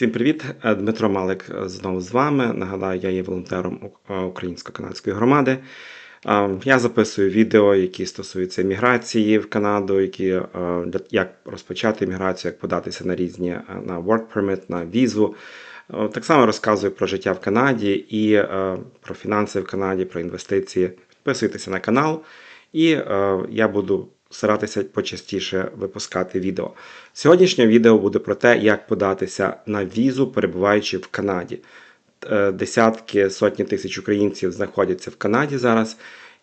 Всім привіт! Е, Дмитро Малик е, знову з вами. Нагадаю, я є волонтером е, українсько-канадської громади. Я записую відео, які стосуються міграції в Канаду, які як розпочати міграцію, як податися на різні на work permit, на візу. Так само розказую про життя в Канаді і про фінанси в Канаді, про інвестиції. Підписуйтеся на канал, і я буду старатися почастіше випускати відео. Сьогоднішнє відео буде про те, як податися на візу, перебуваючи в Канаді. Е, Десятки, сотні тисяч українців знаходяться в Канаді зараз,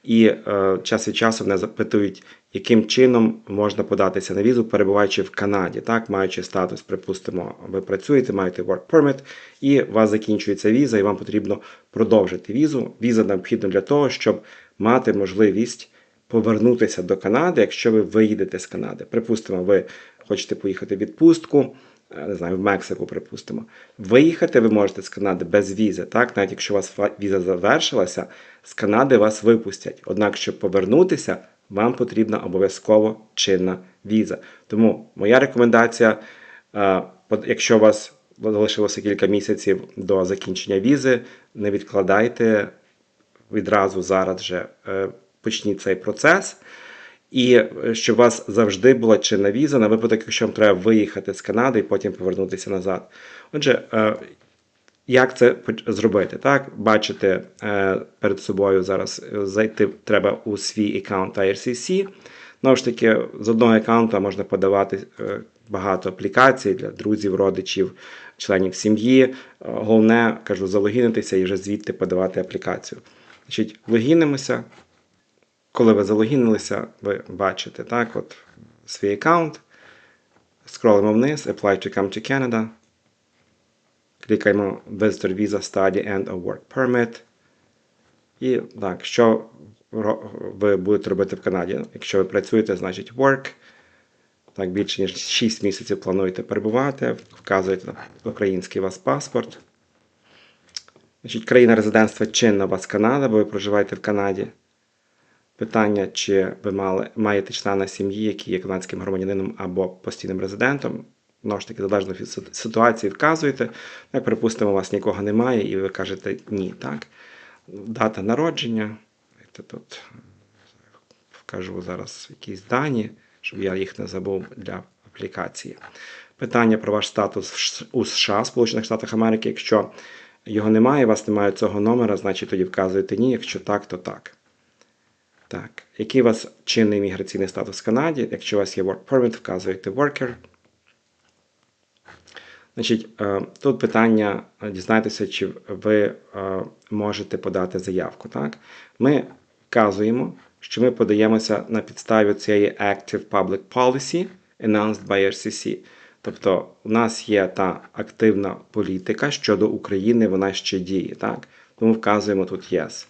і е, час від часу мене запитують, яким чином можна податися на візу, перебуваючи в Канаді, так, маючи статус, припустимо, ви працюєте, маєте work permit, і у вас закінчується віза, і вам потрібно продовжити візу. Віза необхідна для того, щоб мати можливість повернутися до Канади, якщо ви виїдете з Канади. Припустимо, ви хочете поїхати в відпустку, е, не знаю, в Мексику, припустимо. Виїхати ви можете з Канади без візи, так? Навіть якщо у вас віза завершилася, з Канади вас випустять. Однак, щоб повернутися, вам потрібна обов'язково чинна віза. Тому моя рекомендація, е, якщо у вас залишилося кілька місяців до закінчення візи, не відкладайте відразу зараз же е, почніть цей процес. І е, щоб у вас завжди була чинна віза на випадок, якщо вам треба виїхати з Канади і потім повернутися назад. Отже, е, як це зробити? Так, бачите е, перед собою зараз зайти треба у свій аккаунт IRCC. Знову ж таки, з одного аккаунта можна подавати багато аплікацій для друзів, родичів, членів сім'ї. Головне, кажу, залогінитися і вже звідти подавати аплікацію. Значить, логінимося. Коли ви залогінилися, ви бачите так, от свій аккаунт. Скролимо вниз, Apply to come to Canada. Клікаємо Visitor Visa Study and a Work Permit. І так, що ви будете робити в Канаді? Якщо ви працюєте, значить Work. Так, більше ніж 6 місяців плануєте перебувати, вказуєте український вас паспорт. Значить, країна резидентства чинна у вас Канада, бо ви проживаєте в Канаді. Питання, чи ви мали, маєте члена сім'ї, який є канадським громадянином або постійним резидентом. Знову ж таки, залежно від ситуації, вказуєте. Як припустимо, у вас нікого немає, і ви кажете ні, так? Дата народження. Тут вкажу зараз якісь дані, щоб я їх не забув для аплікації. Питання про ваш статус у США, Сполучених Штатах Америки. Якщо його немає, у вас немає цього номера, значить тоді вказуєте ні. Якщо так, то так. Так, який у вас чинний міграційний статус в Канаді? Якщо у вас є work permit, вказуєте worker. Значить, е, тут питання е, дізнайтеся, чи ви е, можете подати заявку. Так? Ми вказуємо, що ми подаємося на підставі цієї Active Public Policy announced by RCC. Тобто, у нас є та активна політика щодо України, вона ще діє. Так? Тому вказуємо тут Yes.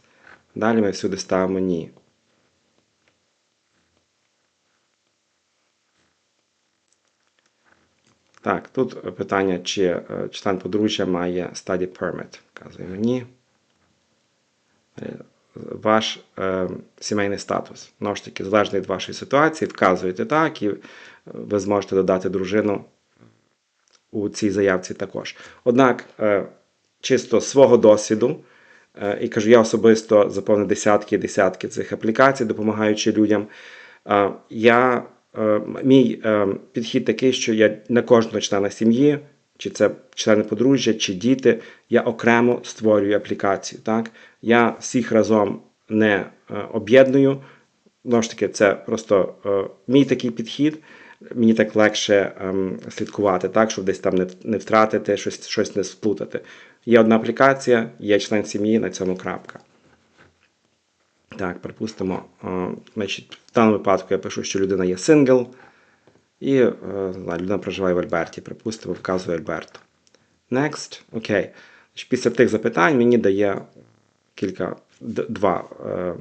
Далі ми всюди ставимо ні. Так, тут питання, чи е, член подружжя має study permit. Вказуємо ні. Е, Ваш е, сімейний статус. Знову ж таки, залежно від вашої ситуації, вказуєте так, і е, ви зможете додати дружину у цій заявці також. Однак, е, чисто свого досвіду, е, і кажу, я особисто заповнив десятки і десятки цих аплікацій, допомагаючи людям. Е, Я, мій е, підхід такий, що я на кожного члена сім'ї, чи це члени подружжя, чи діти, я окремо створюю аплікацію. Так? Я всіх разом не е, об'єдную. Знову ж таки, це просто е, мій такий підхід. Мені так легше ем, слідкувати, так, щоб десь там не, не втратити, щось, щось не сплутати. Є одна аплікація, є член сім'ї, на цьому крапка. Так, припустимо, е, значить, в даному випадку я пишу, що людина є сингл, і е, людина проживає в Альберті. Припустимо, вказую Альберту. Next. Окей. Значить, Після тих запитань мені дає кілька два е,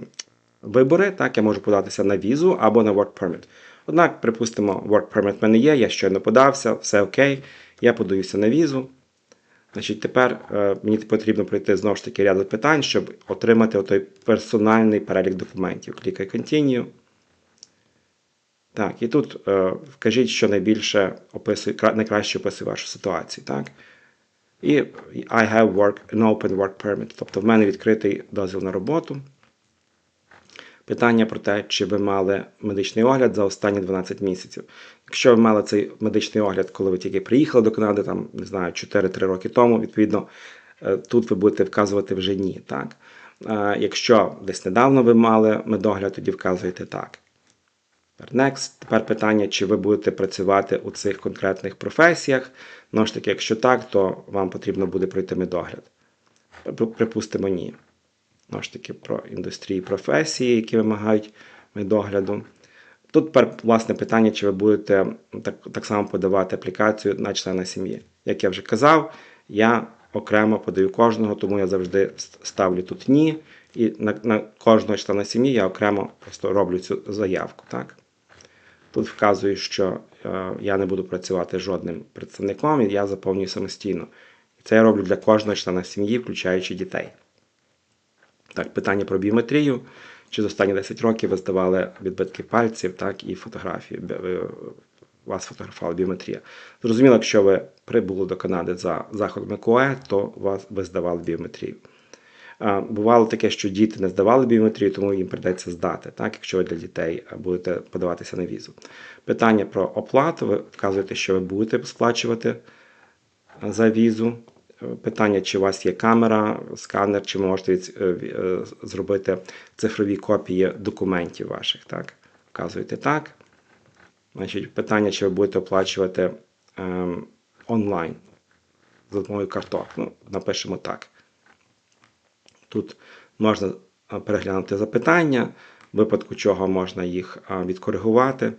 вибори. Так, я можу податися на візу або на work permit. Однак, припустимо, work permit в мене є, я щойно подався, все окей. Я подаюся на візу. Значить, тепер е, мені потрібно пройти знову ж таки ряд питань, щоб отримати той персональний перелік документів. Клікай Continue. Так, і тут е, вкажіть, що найбільше описує, найкраще описує вашу ситуацію. Так? І I have work, an open work permit. Тобто в мене відкритий дозвіл на роботу. Питання про те, чи ви мали медичний огляд за останні 12 місяців. Якщо ви мали цей медичний огляд, коли ви тільки приїхали до Канади, там не знаю, 4-3 роки тому, відповідно, е, тут ви будете вказувати вже ні. Так? Е, Якщо десь недавно ви мали медогляд, тоді вказуєте так. Next. Тепер питання, чи ви будете працювати у цих конкретних професіях. Ну ж таки, якщо так, то вам потрібно буде пройти медогляд. Припустимо, ні. Знову ж таки, про індустрії професії, які вимагають медогляду. Тут тепер, власне, питання, чи ви будете так, так само подавати аплікацію на члена сім'ї. Як я вже казав, я окремо подаю кожного, тому я завжди ставлю тут ні. І на, на кожного члена сім'ї я окремо просто роблю цю заявку. Так? Тут вказую, що е, я не буду працювати жодним представником, і я заповнюю самостійно. Це я роблю для кожного члена сім'ї, включаючи дітей. Так, питання про біометрію. Чи за останні 10 років ви здавали відбитки пальців, так, і фотографії. Вас фотографувала біометрія. Зрозуміло, якщо ви прибули до Канади за заходами КОЕ, то вас ви здавали біометрію. Бувало таке, що діти не здавали біометрію, тому їм прийдеться здати, так, якщо ви для дітей будете подаватися на візу. Питання про оплату. Ви вказуєте, що ви будете сплачувати за візу. Е, Питання, чи у вас є камера, сканер, чи ви можете е, е, зробити цифрові копії документів ваших. Так? Вказуєте так. Значить, питання, чи ви будете оплачувати ем, онлайн за допомогою карток. Ну, напишемо так. Тут можна переглянути запитання, в випадку чого можна їх відкоригувати.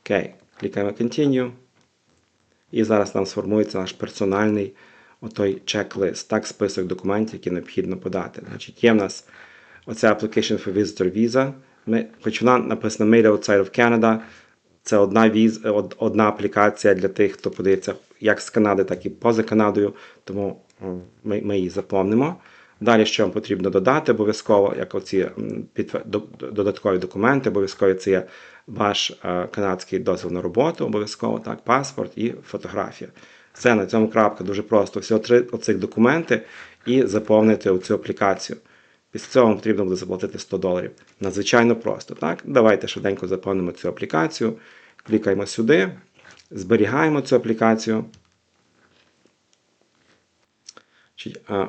Окей, клікаємо Continue. І зараз нам сформується наш персональний отой чек-лист, так, список документів, які необхідно подати. Значить, є в нас оця Application for Visitor Visa. Ми, хоч вона написана Made Outside of Canada. Це одна, віз, од- одна аплікація для тих, хто подається як з Канади, так і поза Канадою, тому ми, ми її заповнимо. Далі, що вам потрібно додати, обов'язково, як оці підтвер- додаткові документи, обов'язково це є ваш е, канадський дозвіл на роботу, обов'язково так, паспорт і фотографія. Все на цьому крапка дуже просто. Всього три оцих документи і заповнити оцю аплікацію. Після цього вам потрібно буде заплатити 100 доларів. Надзвичайно просто. Так? Давайте швиденько заповнимо цю аплікацію. Клікаємо сюди, зберігаємо цю аплікацію.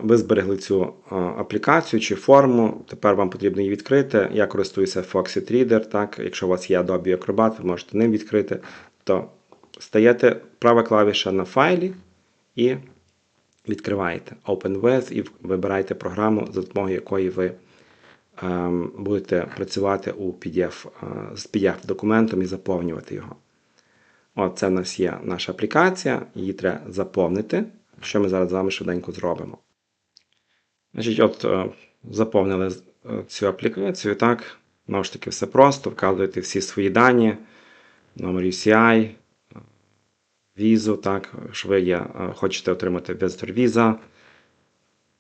Ви зберегли цю аплікацію чи форму. Тепер вам потрібно її відкрити. Я користуюся Foxit. Так? Якщо у вас є Adobe Acrobat, ви можете ним відкрити. То стаєте права клавіша на файлі і відкриваєте Open with і вибираєте програму, за допомогою якої ви ем, будете працювати у PDF, е, з PDF-документом і заповнювати його. От це в нас є наша аплікація, її треба заповнити, що ми зараз з вами швиденько зробимо. Значить, от е, заповнили е, цю аплікацію, так. Знову ж таки, все просто, вказуєте всі свої дані, номер UCI, візу, так, що ви є, е, хочете отримати visitor віза,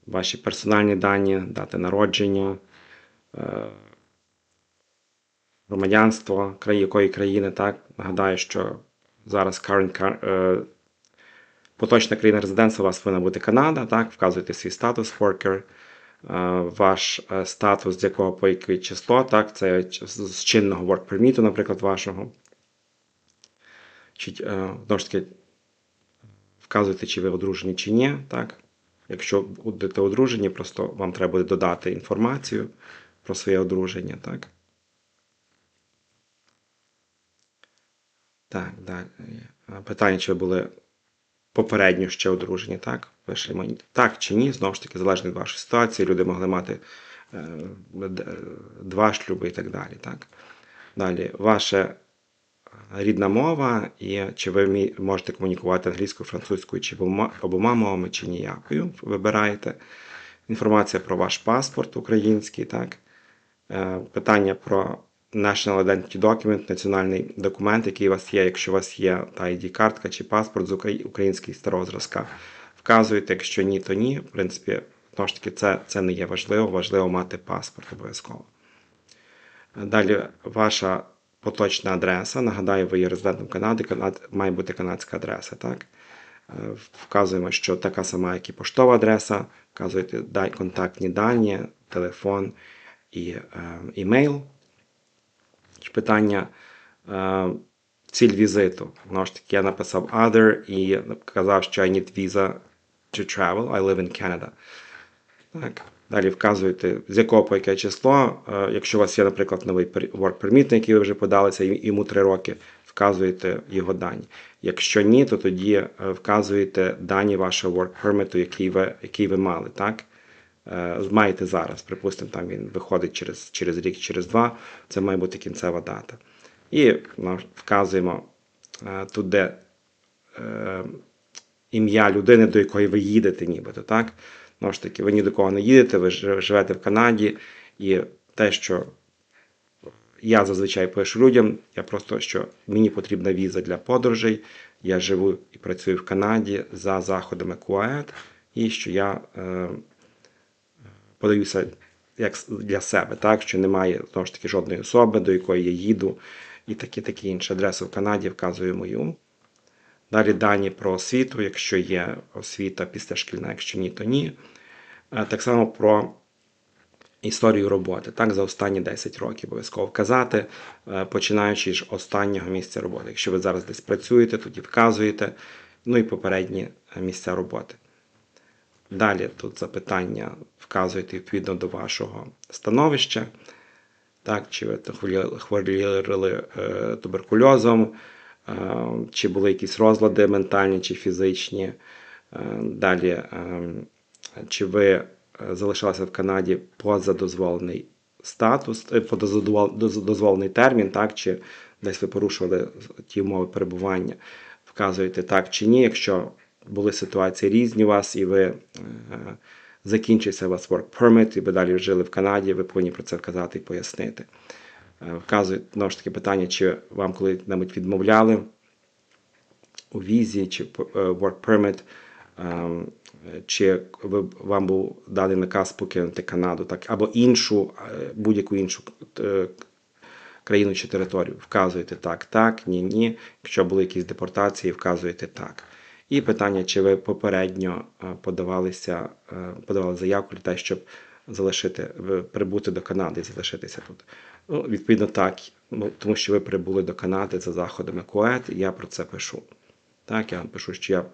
ваші персональні дані, дати народження, е, громадянство краї- якої країни, так. Нагадаю, що зараз current, е, поточна країна резидентства у вас повинна бути Канада, так, вказуєте свій статус worker, ваш статус, з якого по яке число, так, це з чинного work permit, наприклад, вашого. Чи, е, знову ж таки, вказуєте, чи ви одружені чи ні, так. Якщо будете одружені, просто вам треба буде додати інформацію про своє одруження, так. Так, далі. Питання, чи ви були попередньо ще одружені, так? Пишемо так чи ні, знову ж таки, залежно від вашої ситуації, люди могли мати е, два шлюби і так далі. Так? Далі, ваша рідна мова, і чи ви можете комунікувати англійською, французькою, чи обома, мовами, чи ніякою. Вибираєте. Інформація про ваш паспорт український, так? Е, Питання про National Identity Document, національний документ, який у вас є, якщо у вас є та ID-картка чи паспорт з украї- український старого зразка. Вказуєте, якщо ні, то ні. В принципі, знову ж таки, це, це не є важливо, важливо мати паспорт обов'язково. Далі ваша поточна адреса. Нагадаю, ви є резидентом Канади, Канад... має бути канадська адреса, так? Е, Вказуємо, що така сама, як і поштова адреса, вказуєте дай- контактні дані, телефон і е, імейл. Питання е, ціль візиту. Знову ж таки, я написав other і казав, що I need visa to travel. I live in Canada. Так. Далі вказуєте, з якого по яке число. Е, Якщо у вас є, наприклад, новий work permit, який ви вже подалися, йому 3 роки, вказуєте його дані. Якщо ні, то тоді е, вказуєте дані вашого work permit, який ви, який ви мали. Так? Е, Маєте зараз, припустимо, там він виходить через, через рік, через два, це має бути кінцева дата. І ну, вказуємо тут, де ім'я людини, до якої ви їдете, нібито, так? Знову ж таки, ви ні до кого не їдете, ви живете в Канаді, і те, що я зазвичай пишу людям, я просто що мені потрібна віза для подорожей, я живу і працюю в Канаді за заходами КУАЕД, і що я е, подаюся як для себе, так, що немає знову ж таки жодної особи, до якої я їду, і такі такі інші адресу в Канаді вказую мою. Далі дані про освіту, якщо є освіта після шкільна, якщо ні, то ні. Е, Так само про історію роботи. Так, за останні 10 років обов'язково вказати, е, починаючи з останнього місця роботи. Якщо ви зараз десь працюєте, тоді вказуєте, ну і попередні е, місця роботи. Далі тут запитання вказуєте відповідно до вашого становища. Так, чи ви хворіли- туберкульозом, чи були якісь розлади ментальні чи фізичні. Е, Далі, е, чи ви е, залишалися в Канаді поза дозволений статус, е, поза дозволений термін, так, чи десь ви порушували ті умови перебування, вказуєте так чи ні. Якщо були ситуації різні у вас, і ви е, закінчився у вас work permit, і ви далі жили в Канаді, ви повинні про це вказати і пояснити. Е, Вказують знову ж таки питання, чи вам коли-небудь відмовляли у візі чи е, work permit, ем, чи вам був даний наказ покинути Канаду, так, або іншу, е, будь-яку іншу е, країну чи територію. Вказуєте так, так, ні, ні. Якщо були якісь депортації, вказуєте так. І питання, чи ви попередньо е, подавалися, е, подавали заявку для того, щоб залишити, прибути до Канади і залишитися тут. Ну, відповідно, так, ну, тому що ви прибули до Канади за заходами КОЕТ, і я про це пишу. Так, я пишу, що я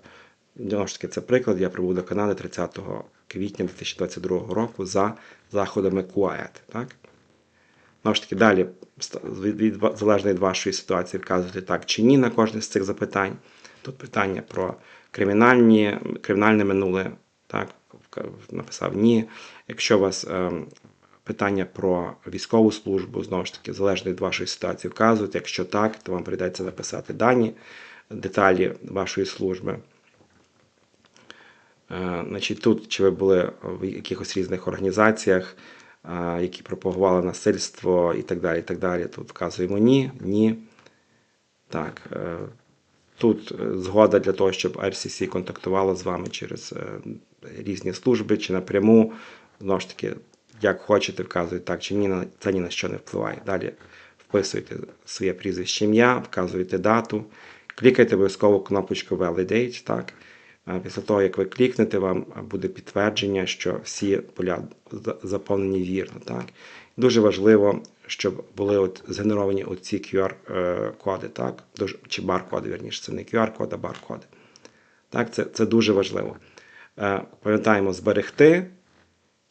знову ж таки це приклад. Я прибув до Канади 30 квітня 2022 року за заходами КУАЕТ. Так? Знову ж таки, далі, залежно від вашої ситуації, вказуєте так чи ні на кожне з цих запитань. Тут питання про кримінальні, кримінальне минуле. Так, написав ні. Якщо у вас ем, питання про військову службу, знову ж таки, залежно від вашої ситуації, вказуєте. Якщо так, то вам прийдеться написати дані, деталі вашої служби. Е, Значить, тут чи ви були в якихось різних організаціях, е, які пропагували насильство і так далі. і так далі. Тут вказуємо ні, ні. Так. Тут е, згода для того, щоб RCC контактувала з вами через е, різні служби чи напряму. Знову ж таки, як хочете, вказуєте так чи ні, це ні на що не впливає. Далі вписуєте своє прізвище ім'я, вказуєте дату, клікайте обов'язково кнопочку Validate. Так. Після того, як ви клікнете, вам буде підтвердження, що всі поля заповнені вірно. Так. Дуже важливо, щоб були от згенеровані оці QR-коди, так? Чи бар-коди, верніше, це не QR-код, а бар-коди. Так, це, це дуже важливо. Е, Пам'ятаємо зберегти,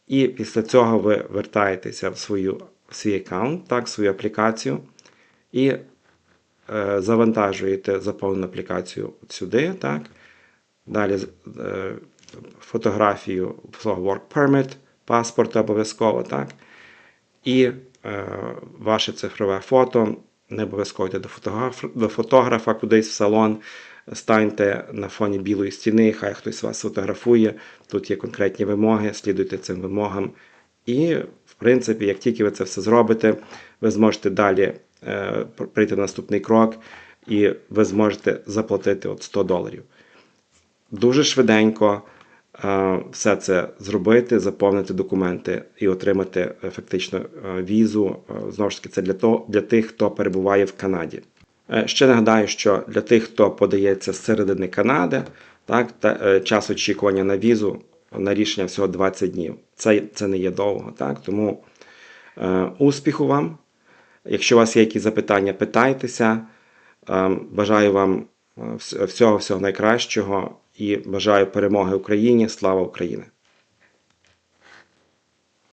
і після цього ви вертаєтеся в свою, в свій аккаунт, так, в свою аплікацію, і е, завантажуєте заповнену аплікацію сюди, так. Далі е, фотографію work permit, паспорта обов'язково, так. І е, ваше цифрове фото. Не обов'язково йти до, фотограф, до фотографа кудись в салон. Станьте на фоні білої стіни, хай хтось вас фотографує. Тут є конкретні вимоги, слідуйте цим вимогам. І, в принципі, як тільки ви це все зробите, ви зможете далі е, прийти на наступний крок, і ви зможете заплатити от 100 доларів дуже швиденько е, все це зробити, заповнити документи і отримати е, візу. Е, Знову ж таки, це для, того, для тих, хто перебуває в Канаді. Е, Ще нагадаю, що для тих, хто подається з середини Канади, Так, та, е, час очікування на візу на рішення всього 20 днів. Це, це не є довго. Так? Тому е, успіху вам. Якщо у вас є якісь запитання, питайтеся. Е, бажаю вам е, всього всього найкращого і бажаю перемоги Україні. Слава Україні!